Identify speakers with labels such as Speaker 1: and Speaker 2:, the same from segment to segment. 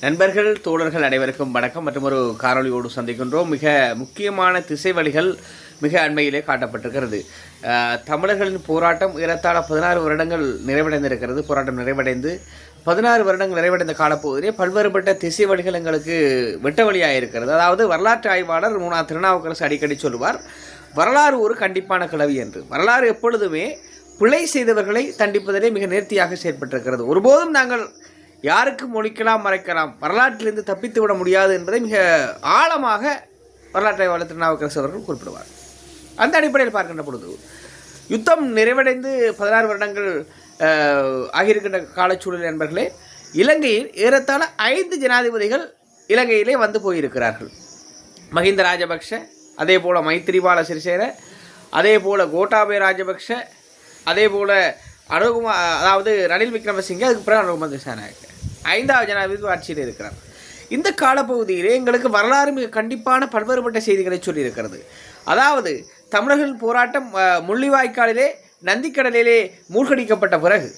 Speaker 1: நண்பர்கள் தோழர்கள் அனைவருக்கும் வணக்கம். மற்றும் ஒரு காணொலியோடு சந்திக்கின்றோம். மிக முக்கியமான திசை வழிகள் மிக அண்மையிலே காட்டப்பட்டிருக்கிறது. தமிழர்களின் போராட்டம் ஏறத்தாழ பதினாறு வருடங்கள் நிறைவடைந்திருக்கிறது. போராட்டம் நிறைவடைந்து பதினாறு வருடங்கள் நிறைவடைந்த காலப்பகுதியிலே பல்வேறுபட்ட திசை வழிகள் எங்களுக்கு வெட்ட வழியாக இருக்கிறது. அதாவது வரலாற்று ஆய்வாளர் மூணா திருநாவுக்கரசு அடிக்கடி சொல்லுவார் வரலாறு ஒரு கண்டிப்பான கிளவி என்று. வரலாறு எப்பொழுதுமே பிழை செய்தவர்களை தண்டிப்பதிலே மிக நேர்த்தியாக செயற்பட்டிருக்கிறது. ஒருபோதும் நாங்கள் யாருக்கும் ஒழிக்கலாம் மறைக்கலாம்? வரலாற்றிலிருந்து தப்பித்து விட முடியாது என்பதை மிக ஆழமாக வரலாற்றை வளர்த்து திருநாவுக்கரசு அவர்கள் குறிப்பிடுவார். அந்த அடிப்படையில் பார்க்கின்ற பொழுது யுத்தம் நிறைவடைந்து பதினாறு வருடங்கள் ஆகியிருக்கின்ற காலச்சூழல் என்பர்களே இலங்கையில் ஏறத்தாழ ஐந்து ஜனாதிபதிகள் இலங்கையிலே வந்து போயிருக்கிறார்கள். மஹிந்த ராஜபக்ஷ அதே போல் மைத்திரிபால சிறிசேன அதே போல் கோட்டாபய ராஜபக்ஷ அதே போல் அனுகுமார் அதாவது ரணில் விக்ரமசிங்கே அதுக்கு பிறகு அனுகுமார் திசாநாயக்க ஐந்தாவது ஜனாதிபதி ஆட்சியில் இருக்கிறார். இந்த காலப்பகுதியிலே எங்களுக்கு வரலாறு மிக கண்டிப்பான பல்வேறுபட்ட செய்திகளை சொல்லியிருக்கிறது. அதாவது தமிழர்கள் போராட்டம் முள்ளிவாய்க்காலிலே நந்திக்கடலிலே மூழ்கடிக்கப்பட்ட பிறகு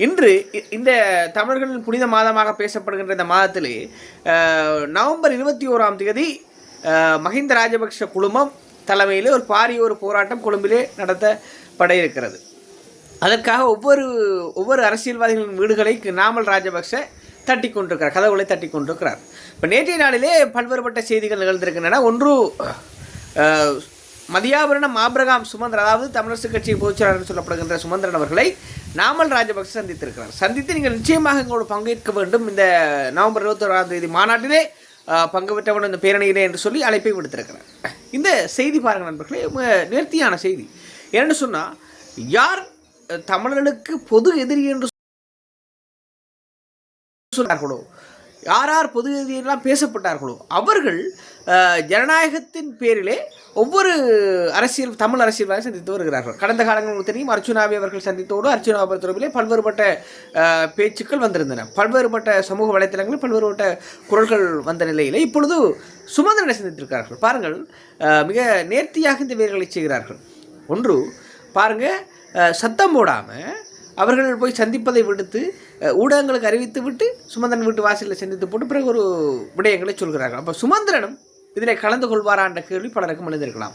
Speaker 1: இன்று இ- இந்த தமிழர்களின் புனித மாதமாக பேசப்படுகின்ற இந்த மாதத்திலே நவம்பர் இருபத்தி ஓராம் தேதி மஹிந்த ராஜபக்ஷ குழுமம் தலைமையிலே ஒரு பாரிய ஒரு போராட்டம் கொழும்பிலே நடத்தப்பட இருக்கிறது. அதற்காக ஒவ்வொரு ஒவ்வொரு அரசியல்வாதிகளின் வீடுகளை நாமல் ராஜபக்ஷ தட்டி கொண்டிருக்கிறார் கதவுகளை தட்டி கொண்டிருக்கிறார். இப்போ நேற்றைய நாளிலே பல்வேறுபட்ட செய்திகள் நிகழ்ந்திருக்கின்றன. ஒன்று அஹ், மதியாபுரணம் மாபிரகாம் சுமந்திரன் அதாவது தமிழரசு கட்சியின் பொதுச்செயலாளர் சொல்லப்படுகின்ற சுமந்திரன் அவர்களை நாமல் ராஜபக்ஷ சந்தித்திருக்கிறார். சந்தித்து நீங்கள் நிச்சயமாக எங்களோடு பங்கேற்க வேண்டும். இந்த நவம்பர் இருபத்தோராம் தேதி மாநாட்டிலே பங்கு பெற்ற வேண்டும் இந்த பேரணியிலே என்று சொல்லி அழைப்பை விடுத்திருக்கிறார். இந்த செய்தி பாருங்கள் நண்பர்களே நேர்த்தியான செய்தி. ஏன்னு சொன்னால் யார் தமிழர்களுக்கு பொது எதிரி என்று சொன்னார்களோ? யார் யார் பொது எதிரியெல்லாம் பேசப்பட்டார்களோ? அவர்கள் ஜனநாயகத்தின் பேரிலே ஒவ்வொரு அரசியல் தமிழ் அரசியல்வாதி சந்தித்து வருகிறார்கள். கடந்த காலங்கள் உங்களுக்கு தெரியும் அர்ச்சுனாவி அவர்கள் சந்தித்தோடு அர்ச்சுனாபுர தொடர்பிலே பல்வேறுபட்ட பேச்சுக்கள் வந்திருந்தன. பல்வேறுபட்ட சமூக வலைத்தளங்களில் பல்வேறுபட்ட குரல்கள் வந்த நிலையிலே இப்பொழுது சுமந்திரனை சந்தித்திருக்கிறார்கள். பாருங்கள் மிக நேர்த்தியாக இந்த வீரர்களை செய்கிறார்கள். ஒன்று பாருங்கள் சத்தம் போடாமல் அவர்கள் போய் சந்திப்பதை விடுத்து ஊடகங்களுக்கு அறிவித்து விட்டு சுமந்திரன் வீட்டு வாசலில் சந்தித்து போட்டு பிறகு ஒரு விடயங்களை சொல்கிறார்கள். அப்போ சுமந்திரனும் இதில் கலந்து கொள்வாரா என்ற கேள்வி பலருக்கும் எழுந்திருக்கலாம்.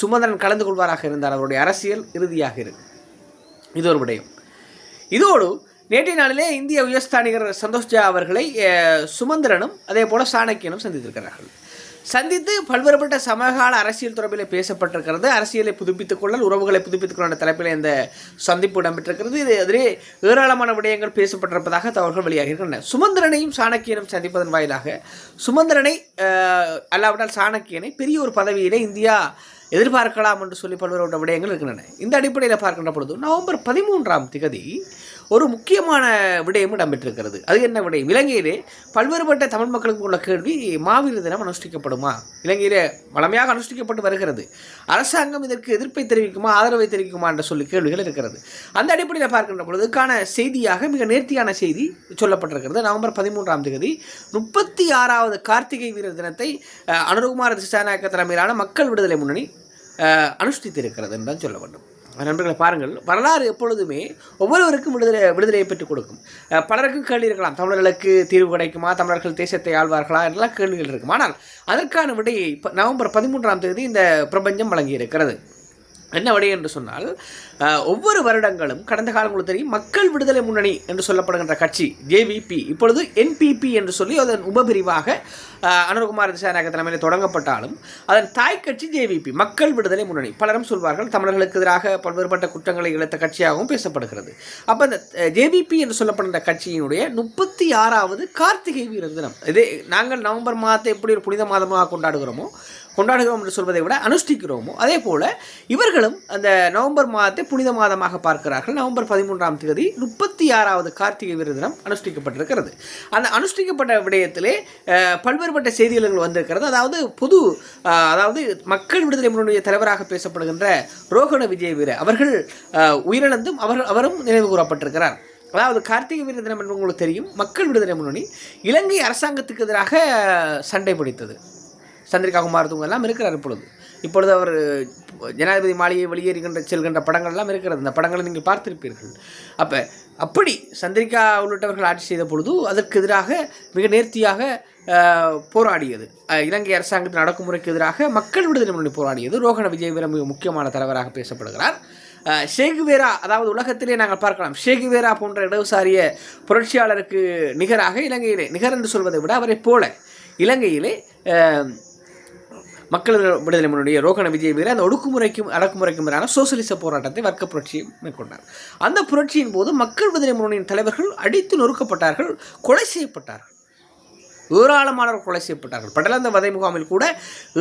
Speaker 1: சுமந்திரன் கலந்து கொள்வாராக இருந்தால் அவருடைய அரசியல் இறுதியாக இருக்கும். இது ஒரு விடயம். இதோடு நேற்றைய நாளிலே இந்திய உயர்ஸ்தானிகர் சந்தோஷ் ஜா அவர்களை சுமந்திரனும் அதே போல் சாணக்கியனும் சந்தித்திருக்கிறார்கள். சந்தித்து பல்வேறுபட்ட சமகால அரசியல் தொடர்பில் பேசப்பட்டிருக்கிறது. அரசியலை புதுப்பித்துக் கொள்ளல் உறவுகளை புதுப்பித்துக் கொள்ள தலைப்பில் இந்த சந்திப்பு இடம்பெற்றிருக்கிறது. இது எதிரே ஏராளமான விடயங்கள் பேசப்பட்டிருப்பதாக தகவல்கள் வெளியாகி இருக்கின்றன சுமந்திரனையும் சாணக்கியனும் சந்திப்பதன் வாயிலாக சுமந்திரனை அல்லாவிட்டால் சாணக்கியனை பெரிய ஒரு பதவியிலே இந்தியா எதிர்பார்க்கலாம் என்று சொல்லி பல்வேறு விடயங்கள் இருக்கின்றன. இந்த அடிப்படையில் பார்க்கின்ற பொழுது நவம்பர் பதிமூன்றாம் திகதி ஒரு முக்கியமான விடயம் இடம்பெற்றிருக்கிறது. அது என்ன விடயம்? இலங்கையிலே பல்வேறுபட்ட தமிழ் மக்களுக்கு உள்ள கேள்வி மாவீர தினம் அனுஷ்டிக்கப்படுமா? இலங்கையிலே வளமையாக அனுஷ்டிக்கப்பட்டு வருகிறது. அரசாங்கம் இதற்கு எதிர்ப்பை தெரிவிக்குமா ஆதரவை தெரிவிக்குமா என்ற சொல்லி கேள்விகள் இருக்கிறது. அந்த அடிப்படையில் பார்க்கின்ற பொழுதுக்கான செய்தியாக மிக நேர்த்தியான செய்தி சொல்லப்பட்டிருக்கிறது. நவம்பர் பதிமூன்றாம் தேதி முப்பத்தி ஆறாவது கார்த்திகை வீரர் தினத்தை அனுருகுமார் திசாநாயக்க தலைமையிலான மக்கள் விடுதலை முன்னணி அனுஷ்டித்திருக்கிறது என்று தான் சொல்ல வேண்டும். நண்பர்களை பாருங்கள் வரலாறு எப்பொழுதுமே ஒவ்வொருவருக்கும் விடுதலை விடுதலையை பெற்றுக் கொடுக்கும். பலருக்கும் கேள்வி இருக்கலாம் தமிழர்களுக்கு தீர்வு கிடைக்குமா தமிழர்கள் தேசத்தை ஆழ்வார்களா எல்லாம் கேள்விகள் இருக்கும். ஆனால் அதற்கான விடையை இப்போ நவம்பர் பதிமூன்றாம் தேதி இந்த பிரபஞ்சம் வழங்கியிருக்கிறது. என்ன விடை என்று சொன்னால் ஒவ்வொரு வருடங்களும் கடந்த காலங்களுக்கு தெரியும் மக்கள் விடுதலை முன்னணி என்று சொல்லப்படுகின்ற கட்சி ஜேவிபி இப்பொழுது என்பிபி என்று சொல்லி அதன் உபபிரிவாக அனுர்குமார் திசாநாயக தலைமையில் தொடங்கப்பட்டாலும் அதன் தாய் கட்சி ஜேவிபி மக்கள் விடுதலை முன்னணி. பலரும் சொல்வார்கள் தமிழர்களுக்கு எதிராக பல்வேறுபட்ட குற்றங்களை இழுத்த கட்சியாகவும் பேசப்படுகிறது. அப்போ அந்த ஜேவிபி என்று சொல்லப்படுகின்ற கட்சியினுடைய முப்பத்தி ஆறாவது கார்த்திகை வீர தினம். இதே நாங்கள் நவம்பர் மாதத்தை எப்படி ஒரு புனித மாதமாக கொண்டாடுகிறோமோ கொண்டாடுகிறோம் என்று சொல்வதை விட அனுஷ்டிக்கிறோமோ? அதே போல் இவர்களும் அந்த நவம்பர் மாதத்தை புனித மாதமாக பார்க்கிறார்கள். நவம்பர் பதிமூன்றாம் தேதி முப்பத்தி ஆறாவது கார்த்திகை வீர தினம் அனுஷ்டிக்கப்பட்டிருக்கிறது. அந்த அனுஷ்டிக்கப்பட்ட விடயத்திலே பல்வேறுபட்ட செய்திகள் வந்திருக்கிறது. அதாவது பொது அதாவது மக்கள் விடுதலை முன்னுடைய தலைவராக பேசப்படுகின்ற ரோகண விஜய வீர அவர்கள் உயிரிழந்தும் அவர் அவரும் நினைவு கூறப்பட்டிருக்கிறார். அதாவது கார்த்திகை வீர தினம் என்று உங்களுக்கு தெரியும். மக்கள் விடுதலை முன்னணி இலங்கை அரசாங்கத்துக்கு எதிராக சண்டை பிடித்தது. சந்திரிகா குமார் தூங்க எல்லாம் இருக்கிறார் இப்பொழுது. இப்பொழுது அவர் ஜனாதிபதி மாளிகை வெளியேறுகின்ற செல்கின்ற படங்கள் எல்லாம் இருக்கிறது. அந்த படங்களை நீங்கள் பார்த்திருப்பீர்கள். அப்போ அப்படி சந்திரிகா உள்ளிட்டவர்கள் ஆட்சி செய்த பொழுது அதற்கு எதிராக மிக நேர்த்தியாக போராடியது. இலங்கை அரசாங்கத்தின் அடக்குமுறைக்கு எதிராக மக்கள் விடுதலை முன்னணி போராடியது. ரோகண விஜயவீரம் மிக முக்கியமான தலைவராக பேசப்படுகிறார். ஷேகுவேரா அதாவது உலகத்திலே நாங்கள் பார்க்கலாம். ஷேகுவேரா போன்ற இடதுசாரிய புரட்சியாளருக்கு நிகராக இலங்கையிலே நிகர் என்று சொல்வதை விட அவரை போல இலங்கையிலே மக்கள் விடுதலை முன்னுடைய ரோகண விஜய் வீர அந்த ஒடுக்குமுறைக்கும் அடக்குமுறைக்கும் எதிரான சோசியலிச போராட்டத்தை வர்க்க புரட்சியை மேற்கொண்டார். அந்த புரட்சியின் போது மக்கள் விடுதலை முன்னணியின் தலைவர்கள் அடித்து நொறுக்கப்பட்டார்கள் கொலை செய்யப்பட்டார்கள். ஏராளமானவர் கொலை செய்யப்பட்டார்கள். படலந்த வதை முகாமில் கூட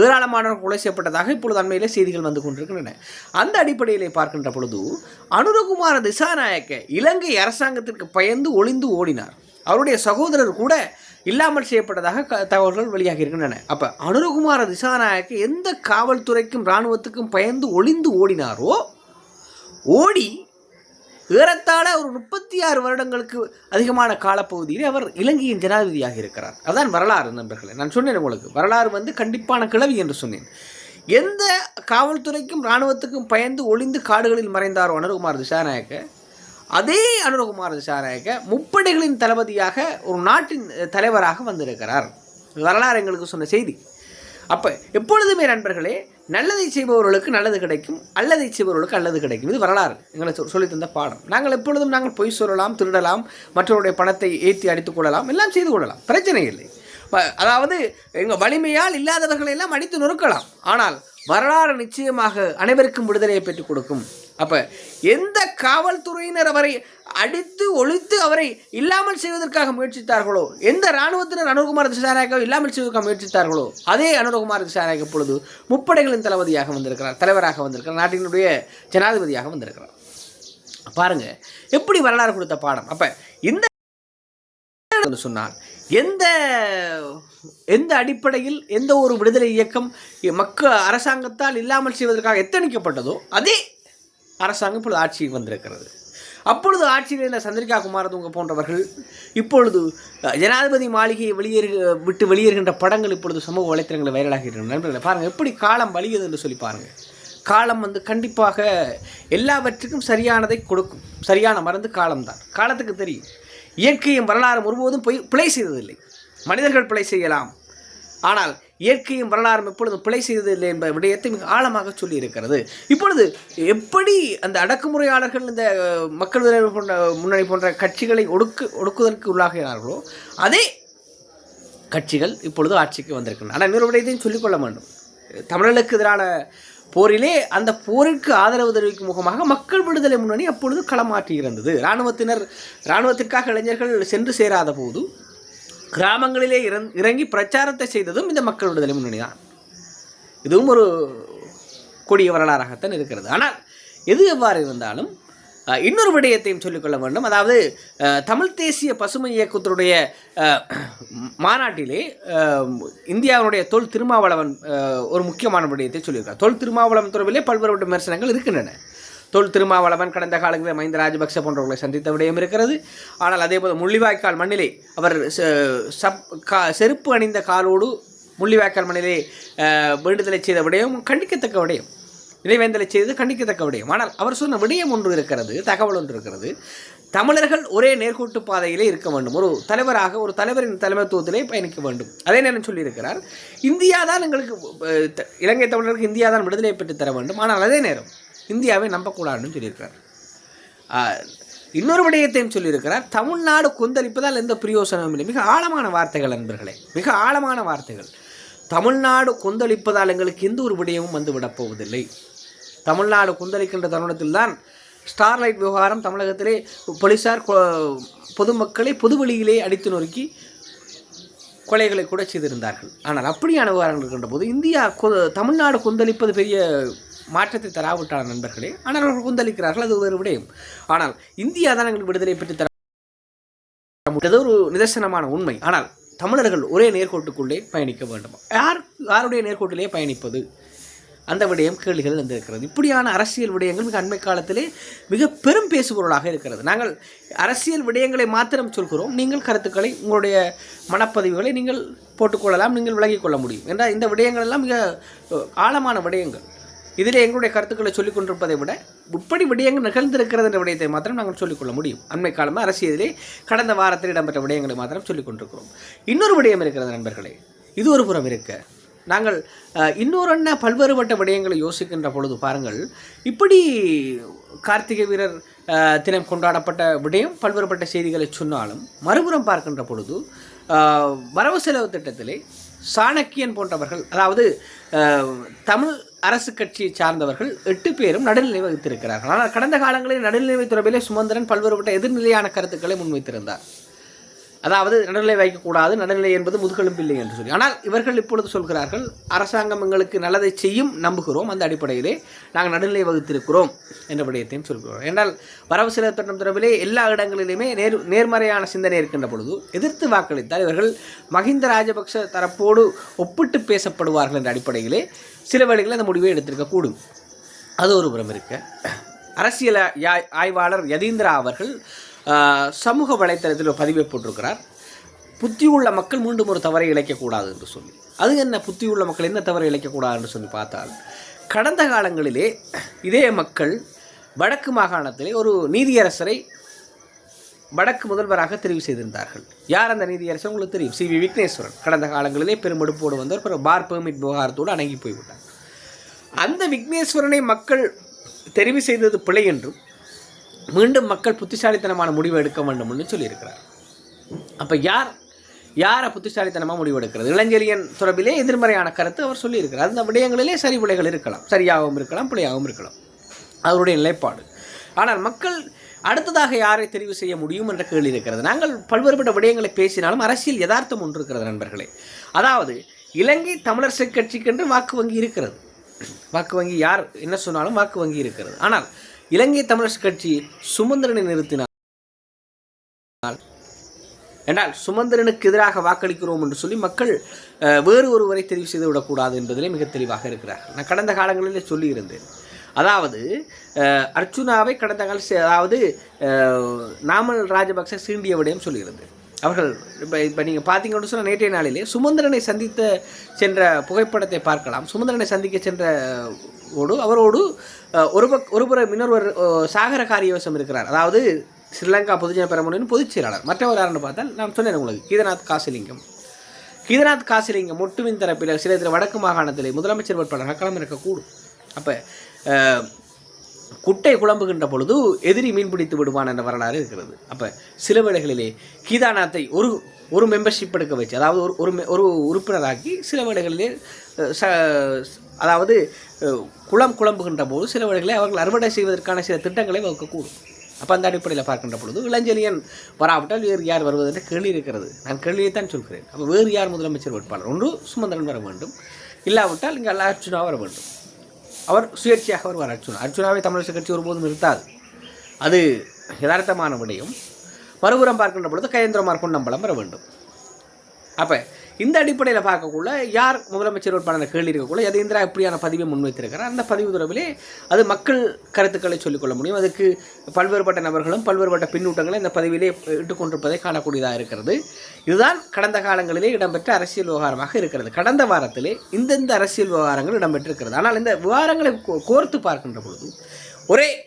Speaker 1: ஏராளமானவர் கொலை செய்யப்பட்டதாக இப்பொழுது அண்மையில் செய்திகள் வந்து கொண்டிருக்கின்றன. அந்த அடிப்படையிலே பார்க்கின்ற பொழுது அனுரகுமார திசாநாயக்க இலங்கை அரசாங்கத்திற்கு பயந்து ஒளிந்து ஓடினார். அவருடைய சகோதரர் கூட இல்லாமல் செய்யப்பட்டதாக க- தகவல்கள் வெளியாகி இருக்கின்றன அப்போ அனுரகுமார திசாநாயக்க எந்த காவல்துறைக்கும் இராணுவத்துக்கும் பயந்து ஒளிந்து ஓடினாரோ ஓடி ஏறத்தாழ ஒரு முப்பத்தி ஆறு வருடங்களுக்கு அதிகமான காலப்பகுதியில் அவர் இலங்கையின் ஜனாதிபதியாக இருக்கிறார் அதான் வரலாறு நண்பர்களே. நான் சொன்னேன் உங்களுக்கு. வரலாறு வந்து கண்டிப்பான கிளவி என்று சொன்னேன். எந்த காவல்துறைக்கும் இராணுவத்துக்கும் பயந்து ஒளிந்து காடுகளில் மறைந்தாரோ அனுரகுமார் திசாநாயக்க அதே அனுரகுமார் திசாநாயக்க முப்படைகளின் தளபதியாக ஒரு நாட்டின் தலைவராக வந்திருக்கிறார். வரலாறு எங்களுக்கு சொன்ன செய்தி. அப்போ எப்பொழுதுமே நண்பர்களே நல்லதை செய்பவர்களுக்கு நல்லது கிடைக்கும் அல்லதை செய்பவர்களுக்கு நல்லது கிடைக்கும். இது வரலாறு. எங்களை சொல்லி சொல்லித் தந்த பாடம். நாங்கள் எப்பொழுதும் நாங்கள் பொய் சொல்லலாம் திருடலாம் மற்றவருடைய பணத்தை ஏற்றி அடித்துக் கொள்ளலாம் எல்லாம் செய்து கொள்ளலாம். பிரச்சனை இல்லை. அதாவது எங்கள் வலிமையால் இல்லாதவர்களை எல்லாம் அடித்து நொறுக்கலாம். ஆனால் வரலாறு நிச்சயமாக அனைவருக்கும் விடுதலையை பெற்றுக் கொடுக்கும். அப்போ எந்த காவல்துறையினர் அவரை அடித்து ஒழித்து அவரை இல்லாமல் செய்வதற்காக முயற்சித்தார்களோ? எந்த இராணுவத்தினர் அனுகுமார் திசாநாயக்கோ இல்லாமல் செய்வதற்காக முயற்சித்தார்களோ? அதே அனுகுமார் திசாநாயக்க பொழுது முப்படைகளின் தளபதியாக வந்திருக்கிறார் தலைவராக வந்திருக்கிறார் நாட்டினுடைய ஜனாதிபதியாக வந்திருக்கிறார். பாருங்க எப்படி வரலாறு கொடுத்த பாடம்? அப்போ இந்த சொன்னால் எந்த எந்த அடிப்படையில் எந்த ஒரு விடுதலை இயக்கம் மக்கள் அரசாங்கத்தால் இல்லாமல் செய்வதற்காக எத்தணிக்கப்பட்டதோ அதே அரசாங்கம் இப்பொழுது ஆட்சிக்கு வந்திருக்கிறது. அப்பொழுது ஆட்சியில் இருந்த சந்திரிகா குமாரதுங்க போன்றவர்கள் இப்பொழுது ஜனாதிபதி மாளிகையை வெளியேறு விட்டு வெளியேறுகின்ற படங்கள் இப்பொழுது சமூக வலைத்தளங்களில் வைரலாகின்றன இருக்கின்றன பாருங்கள் எப்படி காலம் வலியது என்று சொல்லி பாருங்கள் காலம் வந்து கண்டிப்பாக எல்லாவற்றுக்கும் சரியானதை கொடுக்கும். சரியான மருந்து காலம்தான். காலத்துக்கு தெரியும். இயற்கையும் வரலாறு ஒருபோதும் பொய் பிழை செய்ததில்லை. மனிதர்கள் பிழை செய்யலாம். ஆனால் இயற்கையும் வரலாறும் எப்பொழுதும் பிழை செய்ததில்லை என்ப விடயத்தை மிக ஆழமாக சொல்லியிருக்கிறது. இப்பொழுது எப்படி அந்த அடக்குமுறையாளர்கள் இந்த மக்கள் விடுதலை போன்ற முன்னணி போன்ற கட்சிகளை ஒடுக்கு ஒடுக்குவதற்கு உள்ளாகிறார்களோ அதே கட்சிகள் இப்பொழுது ஆட்சிக்கு வந்திருக்கின்றன. ஆனால் இன்னொரு விடயத்தையும் சொல்லிக்கொள்ள வேண்டும். தமிழர்களுக்கு எதிரான போரிலே அந்த போருக்கு ஆதரவு தெரிவிக்கும் முகமாக மக்கள் விடுதலை முன்னணி அப்பொழுது களமாற்றி இருந்தது. இராணுவத்தினர் இராணுவத்திற்காக இளைஞர்கள் சென்று சேராத போது கிராமங்களிலே இறங்கி பிரச்சாரத்தை செய்ததும் இந்த மக்கள் விடுதலை முன்னணி தான் இதுவும் ஒரு கொடிய வரலாறாகத்தான் இருக்கிறது. ஆனால் எது எவ்வாறு இருந்தாலும் இன்னொரு விடயத்தையும் சொல்லிக்கொள்ள வேண்டும். அதாவது தமிழ் தேசிய பசுமை இயக்கத்தினுடைய மாநாட்டிலே இந்தியாவினுடைய தொல் திருமாவளவன் ஒரு முக்கியமான விடயத்தை சொல்லியிருக்கார். தொல் திருமாவளவன் தொடர்பிலே பல்வேறு விமர்சனங்கள் இருக்கின்றன. தொல் திருமாவளவன் கடந்த காலங்களில் மஹிந்த ராஜபக்ச போன்றவர்களை சந்தித்த விடயம் இருக்கிறது. ஆனால் அதேபோல் முள்ளிவாய்க்கால் மண்ணிலே அவர் சப் கா செருப்பு அணிந்த காலோடு முள்ளிவாய்க்கால் மண்ணிலே விடுதலை வேண்டுதலை செய்த விடயம் கண்டிக்கத்தக்க விடயம். நினைவேந்தலை செய்தது கண்டிக்கத்தக்க விடயம். ஆனால் அவர் சொன்ன விடயம் ஒன்று இருக்கிறது தகவல் ஒன்று இருக்கிறது. தமிழர்கள் ஒரே நேர்கூட்டு பாதையிலே இருக்க வேண்டும். ஒரு தலைவராக ஒரு தலைவரின் தலைமைத்துவத்திலே பயணிக்க வேண்டும். அதே நேரம் சொல்லியிருக்கிறார் இந்தியா தான் எங்களுக்கு த- இலங்கை தமிழர்களுக்கு இந்தியா தான் விடுதலை பெற்று தர வேண்டும். ஆனால் அதே நேரம் இந்தியாவை நம்பக்கூடாதுன்னு சொல்லியிருக்கிறார். இன்னொரு விடயத்தையும் சொல்லியிருக்கிறார். தமிழ்நாடு கொந்தளிப்பதால் எந்த பிரயோசனமும் இல்லை. மிக ஆழமான வார்த்தைகள் நண்பர்களே. மிக ஆழமான வார்த்தைகள். தமிழ்நாடு கொந்தளிப்பதால் எங்களுக்கு எந்த ஒரு விடயமும் வந்து போவதில்லை. தமிழ்நாடு கொந்தளிக்கின்ற தருணத்தில் தான் ஸ்டார்லைட் விவகாரம் தமிழகத்திலே போலீசார் கொ- பொதுமக்களை பொதுவெளியிலே அடித்து நொறுக்கி கொலைகளை கூட செய்திருந்தார்கள். ஆனால் அப்படியான விவகாரங்கள் இருக்கின்ற போது இந்தியா கொ- தமிழ்நாடு கொந்தளிப்பது பெரிய மாற்றத்தை தராவிட்டான நண்பர்களே? ஆனால் அவர்கள் கொந்தளிக்கிறார்கள் அது ஒரு விடயம். ஆனால் இந்தியா தான் எங்களுக்கு விடுதலை பெற்று தர ஒரு நிதர்சனமான உண்மை. ஆனால் தமிழர்கள் ஒரே நேர்கோட்டுக்குள்ளே பயணிக்க வேண்டும். யார் யாருடைய நேர்கோட்டிலே பயணிப்பது? அந்த விடயம் கேள்விகள் வந்திருக்கிறது இப்படியான அரசியல் விடயங்கள் மிக அண்மை காலத்திலே மிக பெரும் பேசுபொருளாக இருக்கிறது. நாங்கள் அரசியல் விடயங்களை மாத்திரம் சொல்கிறோம். நீங்கள் கருத்துக்களை உங்களுடைய மனப்பதிவுகளை நீங்கள் போட்டுக்கொள்ளலாம் நீங்கள் விலகிக் கொள்ள முடியும். என்றால் இந்த விடயங்கள் எல்லாம் மிக ஆழமான விடயங்கள். இதில் எங்களுடைய கருத்துக்களை சொல்லிக் கொண்டிருப்பதை விட உட்படி விடயங்கள் நிகழ்ந்திருக்கிறது என்ற விடயத்தை மாத்திரம் நாங்கள் சொல்லிக்கொள்ள முடியும். அண்மை காலமாக அரசியலிலே கடந்த வாரத்தில் இடம்பெற்ற விடயங்களை மாத்திரம் சொல்லிக் கொண்டிருக்கிறோம். இன்னொரு விடயம் இருக்கிறது நண்பர்களே. இது ஒரு புறம் இருக்க. நாங்கள் இன்னொரு என்ன பல்வேறுபட்ட விடயங்களை யோசிக்கின்ற பொழுது பாருங்கள் இப்படி கார்த்திகை வீரர் தினம் கொண்டாடப்பட்ட விடயம் பல்வேறுபட்ட செய்திகளை சொன்னாலும் மறுபுறம் பார்க்கின்ற பொழுது வரவு செலவு திட்டத்திலே சாணக்கியன் போன்றவர்கள் அதாவது தமிழ் அரசு கட்சியை சார்ந்தவர்கள் எட்டு பேரும் நடுநிலை வகித்திருக்கிறார்கள். ஆனால் கடந்த காலங்களில் நடுநிலை தொடர்பிலே சுமந்திரன் பல்வேறுபட்ட எதிர்நிலையான கருத்துக்களை முன்வைத்திருந்தார். அதாவது நடுநிலை வைக்கக்கூடாது நடுநிலை என்பது முதுகெலும்பில்லை என்று சொல்லி. ஆனால் இவர்கள் இப்பொழுது சொல்கிறார்கள் அரசாங்கம் எங்களுக்கு நல்லதை செய்யும் நம்புகிறோம். அந்த அடிப்படையிலே நாங்கள் நடுநிலை வகுத்திருக்கிறோம் என்ற விடயத்தையும் சொல்கிறோம் என்றால் வரவு செலவு திட்டம் தொடர்பிலே எல்லா இடங்களிலுமே நேர் நேர்மறையான சிந்தனை இருக்கின்ற பொழுது எதிர்த்து வாக்களித்தால் இவர்கள் மஹிந்த ராஜபக்ஷ தரப்போடு ஒப்பிட்டு பேசப்படுவார்கள் என்ற அடிப்படையிலே சில வேளைகளில் அந்த முடிவை எடுத்திருக்கக்கூடும் அது ஒரு புறம் இருக்க. அரசியல் ஆய்வாளர் யதீந்திரா அவர்கள் சமூக வலைத்தளத்தில் ஒரு பதிவை போட்டிருக்கிறார். புத்தி உள்ள மக்கள் மீண்டும் ஒரு தவறை இழைக்கக்கூடாது என்று சொல்லி. அது என்ன? புத்தி உள்ள மக்கள் என்ன தவறை இழைக்கக்கூடாது என்று சொல்லி பார்த்தால் கடந்த காலங்களிலே இதே மக்கள் வடக்கு மாகாணத்திலே ஒரு நீதியரசரை வடக்கு முதல்வராக தெரிவு செய்திருந்தார்கள். யார் அந்த நீதியரசர் உங்களுக்கு தெரியும். சி. வி. விக்னேஸ்வரன். கடந்த காலங்களிலே பெருமெடுப்போடு வந்தவர். பிறகு பார் பெர்மிட் விவகாரத்தோடு அணங்கி போய்விட்டார். அந்த விக்னேஸ்வரனை மக்கள் தெரிவு செய்தது பிழை என்றும் மீண்டும் மக்கள் புத்திசாலித்தனமான முடிவு எடுக்க வேண்டும் என்று சொல்லியிருக்கிறார். அப்போ யார் யாரை புத்திசாலித்தனமாக முடிவெடுக்கிறது இளஞ்செழியன் தொடர்பிலே எதிர்மறையான கருத்து அவர் சொல்லியிருக்கிறார். அந்த விடயங்களிலே சரி பிழைகள் இருக்கலாம். சரியாகவும் இருக்கலாம் பிழையாகவும் இருக்கலாம். அவருடைய நிலைப்பாடு. ஆனால் மக்கள் அடுத்ததாக யாரை தெரிவு செய்ய முடியும் என்ற கேள்வி இருக்கிறது. நாங்கள் பல்வேறுபட்ட விடயங்களை பேசினாலும் அரசியல் யதார்த்தம் ஒன்று இருக்கிறது நண்பர்களே. அதாவது இலங்கை தமிழரசு கட்சிக்கென்று வாக்கு வங்கி இருக்கிறது. வாக்கு வங்கி யார் என்ன சொன்னாலும் வாக்கு வங்கி இருக்கிறது. ஆனால் இலங்கை தமிழரசு கட்சி சுமந்திரனை நிறுத்தினார் என்றால் சுமந்திரனுக்கு எதிராக வாக்களிக்கிறோம் என்று சொல்லி மக்கள் அஹ், வேறு ஒருவரை தெரிவு செய்து விடக்கூடாது என்பதிலே மிக தெளிவாக இருக்கிறார்கள். நான் கடந்த காலங்களிலே சொல்லியிருந்தேன். அதாவது அர்ச்சுனாவை கடந்த கால அதாவது நாமல் ராஜபக்ச சீண்டிய விடயம் சொல்கிறது. அவர்கள் இப்போ இப்போ நீங்கள் பார்த்தீங்கன்னு சொன்னால் நேற்றைய நாளிலே சுமந்திரனை சந்தித்த சென்ற புகைப்படத்தை பார்க்கலாம். சுமந்திரனை சந்திக்க சென்ற ஓடு அவரோடு ஒரு பக் ஒருபுறம் இன்னொருவர் சாகர காரியவசம் இருக்கிறார். அதாவது ஸ்ரீலங்கா பொதுஜன பெரமுனின் பொதுச் செயலாளர். மற்றவர் யாருன்னு பார்த்தால் நான் சொன்னேன் உங்களுக்கு கீதநாத் காசிலிங்கம். கீதநாத் காசிலிங்கம் ஒட்டுவின் தரப்பில் சில இதில் வடக்கு மாகாணத்திலே முதலமைச்சர் வேட்பாளராக களம் இருக்கக்கூடும் அப்போ குட்டை குழம்புகின்ற பொழுது எதிரி மீன் பிடித்து விடுவான் என்ற வரலாறு இருக்கிறது. அப்போ சில வேளைகளிலே கீதாநாத்தை ஒரு ஒரு மெம்பர்ஷிப் எடுக்க வச்சு அதாவது ஒரு ஒரு மெ- ஒரு உறுப்பினராக்கி சில வேளைகளிலே ச அதாவது குளம் குழம்புகின்ற போது சில வேளைகளில் அவர்கள் அறுவடை செய்வதற்கான சில திட்டங்களை வகுக்கக்கூடும். அப்போ அந்த அடிப்படையில் பார்க்கின்ற பொழுது இளஞ்செழியன் வராவிட்டால் வேறு யார் வருவது என்ற கேள்வி இருக்கிறது. நான் கேள்வியை தான் சொல்கிறேன். அப்போ வேறு யார் முதலமைச்சர் வேட்பாளர்? ஒன்று சுமந்திரன் வர வேண்டும். இல்லாவிட்டால் இங்கே அர்ச்சுனா வர வேண்டும். அவர் சுயேட்சையாக வருவார் அர்ச்சுனா அர்ச்சுனாவை தமிழரசு கட்சி ஒருபோதும் இருக்காது அது யதார்த்தமான விடயம். மறுபுறம் பார்க்கின்ற பொழுது கயேந்திரமார் பொன்னம்பலம் பெற வேண்டும். அப்போ இந்த அடிப்படையில் பார்க்கக்குள்ள யார் முதலமைச்சர் வேட்பாளர் கேள்வி இருக்கக்குள்ள இந்திரா இப்படியான பதிவை முன்வைத்திருக்கிறார்? அந்த பதிவு தொடர்பிலே அது மக்கள் கருத்துக்களை சொல்லிக்கொள்ள முடியும். அதுக்கு பல்வேறுபட்ட நபர்களும் பல்வேறுபட்ட பின்னூட்டங்களை இந்த பதிவிலே இட்டுக்கொண்டிருப்பதை காணக்கூடியதாக இருக்கிறது. இதுதான் கடந்த காலங்களிலே இடம்பெற்ற அரசியல் விவகாரமாக இருக்கிறது. கடந்த வாரத்திலே இந்தந்த அரசியல் விவகாரங்கள் இடம்பெற்றிருக்கிறது. ஆனால் இந்த விவகாரங்களை கோ- கோர்த்து பார்க்கின்ற பொழுது ஒரே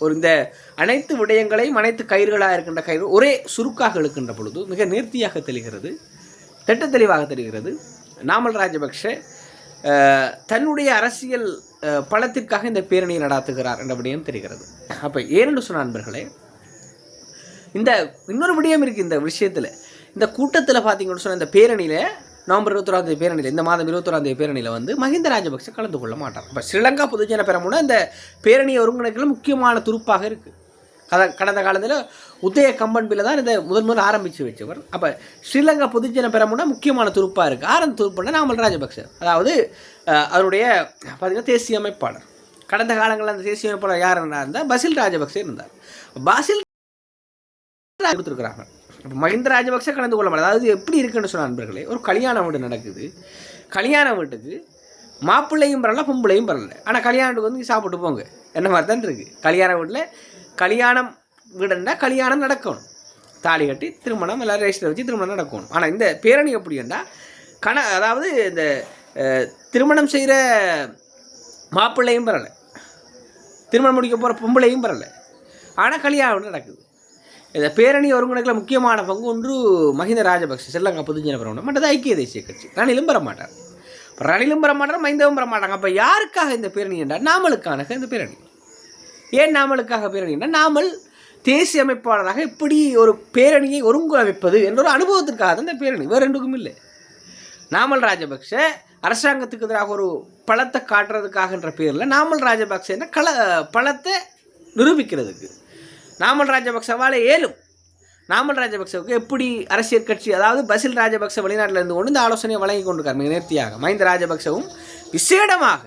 Speaker 1: ஒரு இந்த அனைத்து விடயங்களையும் அனைத்து கயிறுகளாக இருக்கின்ற கயிறு ஒரே சுருக்காக இழுக்கின்ற பொழுது மிக நேர்த்தியாக தெளிகிறது. திட்ட தெளிவாக தெரிகிறது. நாமல் ராஜபக்ஷ தன்னுடைய அரசியல் பலத்திற்காக இந்த பேரணியை நடாத்துகிறார் என்றபடியும் தெரிகிறது. அப்போ ஏனென்று சொன்ன நண்பர்களே இந்த இன்னொரு விடயம் இருக்குது இந்த விஷயத்தில். இந்த கூட்டத்தில் பார்த்தீங்கன்னு சொன்னால் இந்த பேரணியில் நவம்பர் இருபத்தொராந்தேதி பேரணியில் இந்த மாதம் இருபத்தொராந்தேதி பேரணியில் வந்து மஹிந்த ராஜபக்சே கலந்து கொள்ள மாட்டார். இப்போ ஸ்ரீலங்கா பொதுஜன பெரமுன இந்த பேரணியை ஒருங்கிணைக்கல முக்கியமான துருப்பாக இருக்குது கத கடந்த காலத்தில் உதய கம்பன்பில் தான் இதை முதன் முதல் ஆரம்பித்து வச்சவர். அப்போ ஸ்ரீலங்கா பொதுஜன பெறமுன்னா முக்கியமான துருப்பாக இருக்குது ஆரம்ப துருப்புனா நாமல் ராஜபக்ச. அதாவது அவருடைய பார்த்திங்கன்னா தேசிய அமைப்பாளர். கடந்த காலங்களில் அந்த தேசிய அமைப்பாளர் யார் இருந்தால் பசில் ராஜபக்சே இருந்தார். பாசில் கொடுத்துருக்குறாங்க. இப்போ மஹிந்த ராஜபக்சே கலந்து கொள்ள மாட்டார். அதாவது எப்படி இருக்குன்னு சொன்ன நண்பர்களே ஒரு கல்யாண வீடு நடக்குது. கல்யாண வீட்டுக்கு மாப்பிள்ளையும் வரல பொம்பளையும் வரல. ஆனால் கல்யாண வீட்டுக்கு வந்து சாப்பிட்டு போங்க. என்ன மாதிரி தான் இருக்குது கல்யாண வீட்டில் கல்யாணம் வீடுன்னா கல்யாணம் நடக்கணும். தாலி கட்டி திருமணம் எல்லாரும் ரெஜிஸ்டர் வச்சு திருமணம் நடக்கணும். ஆனால் இந்த பேரணி எப்படின்னா கண அதாவது இந்த திருமணம் செய்கிற மாப்பிள்ளையும் பரலை திருமணம் முடிக்க போகிற பொம்பளையும் பரலை ஆனால் கல்யாணம் நடக்குது. இந்த பேரணி ஒருங்கிணைக்கில் முக்கியமான பங்கு ஒன்று மஹிந்த ராஜபக்சே ஸ்ரீலங்கா பொதுஜன பிரமணம் மற்றது ஐக்கிய தேசிய கட்சி. ரணிலும் பெற மாட்டார். ரணிலும் பெற மாட்டார் மைந்தவும் பெற மாட்டாங்க. அப்போ யாருக்காக இந்த பேரணி என்றால் நாமளுக்கான இந்த பேரணி. ஏன் நாமளுக்காக பேரணினா நாமல் தேசிய அமைப்பாளராக இப்படி ஒரு பேரணியை ஒருங்கமைப்பது என்ற ஒரு அனுபவத்திற்காக தான் இந்த பேரணி. வேறு ரெண்டுக்கும் இல்லை. நாமல் ராஜபக்ஷ அரசாங்கத்துக்கு எதிராக ஒரு பழத்தை காட்டுறதுக்காகன்ற பேரில் நாமல் ராஜபக்ஷ என்ன கல பழத்தை நிரூபிக்கிறதுக்கு. நாமல் ராஜபக்சவால் ஏலும். நாமல் ராஜபக்சவுக்கு எப்படி அரசியல் கட்சி அதாவது பசில் ராஜபக்ச வெளிநாட்டில் இருந்து கொண்டு இந்த ஆலோசனையை வழங்கி கொண்டிருக்கார். மிக நேர்த்தியாக. மஹிந்த ராஜபக்சவும் விசேடமாக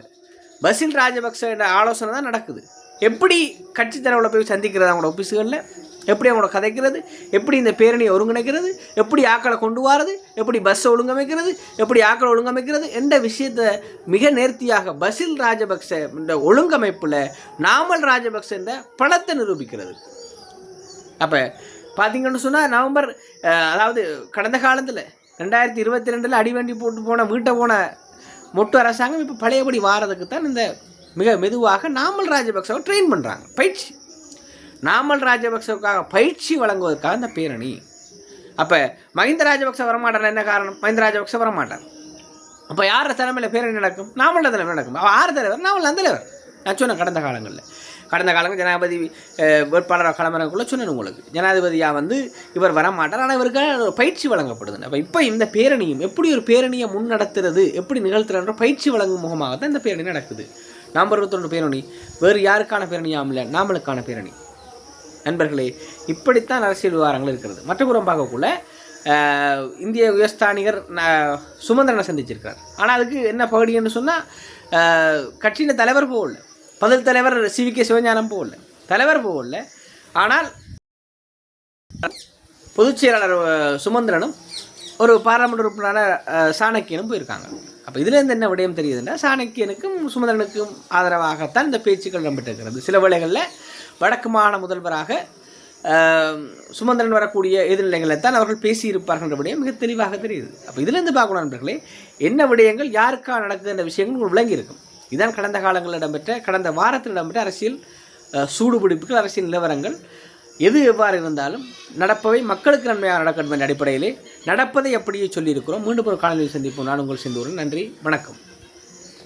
Speaker 1: பசில் ராஜபக்ச என்ற ஆலோசனை தான் நடக்குது. எப்படி கட்சி தலைவரில் போய் சந்திக்கிறது அவங்களோட ஆஃபீஸுகளில் எப்படி அவங்களோட கதைக்கிறது? எப்படி இந்த பேரணியை ஒருங்கிணைக்கிறது? எப்படி ஆக்களை கொண்டு வரது? எப்படி பஸ்ஸை ஒழுங்கமைக்கிறது? எப்படி ஆக்களை ஒழுங்கமைக்கிறது என்ற விஷயத்தை மிக நேர்த்தியாக பசில் ராஜபக்ச இந்த ஒழுங்கமைப்பில் நாமல் ராஜபக்ச என்ற பலத்தை நிரூபிக்கிறது. அப்போ பார்த்தீங்கன்னு சொன்னால் நவம்பர் அதாவது கடந்த காலத்தில் ரெண்டாயிரத்தி இருபத்தி ரெண்டில் அடிவண்டி போட்டு போன வீட்டை போன மொட்டு அரசாங்கம் இப்போ பழையபடி வாரதுக்கு தான் இந்த மிக மெதுவாக நாமல் ராஜபக்சவை ட்ரெயின் பண்ணுறாங்க பயிற்சி. நாமல் ராஜபக்சவுக்காக பயிற்சி வழங்குவதற்காக இந்த பேரணி. அப்போ மஹிந்த ராஜபக்ச வரமாட்டார் என்ன காரணம்? மஹிந்த ராஜபக்ச வரமாட்டார். அப்போ யார் தலைமையில் பேரணி நடக்கும்? நாமள தலைமை நடக்கும். அவள் ஆறு தலைவர் நாமல் அந்த தலைவர். நான் சொன்னேன் கடந்த காலங்களில். கடந்த காலங்கள் ஜனாதிபதி வேட்பாளர் களமிறக்குள்ள சொன்னேன் உங்களுக்கு. ஜனாதிபதியாக வந்து இவர் வரமாட்டார் ஆனால் இவருக்கு ஒரு பயிற்சி வழங்கப்படுது அப்போ இப்போ இந்த பேரணியும் எப்படி ஒரு பேரணியை முன்னடத்துறது எப்படி நிகழ்த்துறன்ற பயிற்சி வழங்கும் முகமாக தான் இந்த பேரணி நடக்குது. நாம் இருபத்தொன்று பேரணி. வேறு யாருக்கான பேரணியாம் இல்லை நாமளுக்கான பேரணி. நண்பர்களே இப்படித்தான் அரசியல் விவகாரங்கள் இருக்கிறது. மற்றபுறம் பார்க்கக்குள்ள இந்திய உயர்ஸ்தானிகர் ந- சுமந்திரனை சந்திச்சிருக்கார் ஆனால் அதுக்கு என்ன பகுதின்னு சொன்னால் கட்சியின் தலைவர் போகல பதில் தலைவர் சி. வி. கே. சிவஞானம் போகல தலைவர் போகல ஆனால் பொதுச் செயலாளர் சுமந்திரனும் ஒரு பாராளுமன்ற உறுப்பினரான சாணக்கியனும் போயிருக்காங்க. அப்போ இதுலேருந்து என்ன விடயம் தெரியுதுன்னா சாணக்கியனுக்கும் சுமந்திரனுக்கும் ஆதரவாகத்தான் இந்த பேச்சுக்கள் இடம்பெற்றிருக்கிறது. சில வேளைகளில் வடக்கு முதல்வராக சுமந்திரன் வரக்கூடிய எதிர்நிலைகளை தான் அவர்கள் பேசியிருப்பார்கள் என்ற விடயம் மிக தெளிவாக தெரியுது. அப்போ இதுலேருந்து பார்க்கணும் நண்பர்களே என்ன விடயங்கள் யாருக்காக நடக்குது என்ற விஷயங்கள் விளங்கி இருக்கும் இதுதான் கடந்த காலங்களில் இடம்பெற்ற கடந்த வாரத்தில் இடம்பெற்ற அரசியல் சூடுபிடிப்புகள் அரசியல் நிலவரங்கள் எது எவ்வாறு இருந்தாலும் நடப்பவை மக்களுக்கு நன்மையாக நடக்கணும் என்ற அடிப்படையிலே நடப்பதை அப்படியே சொல்லியிருக்கிறோம். மீண்டும் ஒரு காலையில் சந்திப்போம். நான் உங்கள் செந்தூரன். நன்றி. வணக்கம்.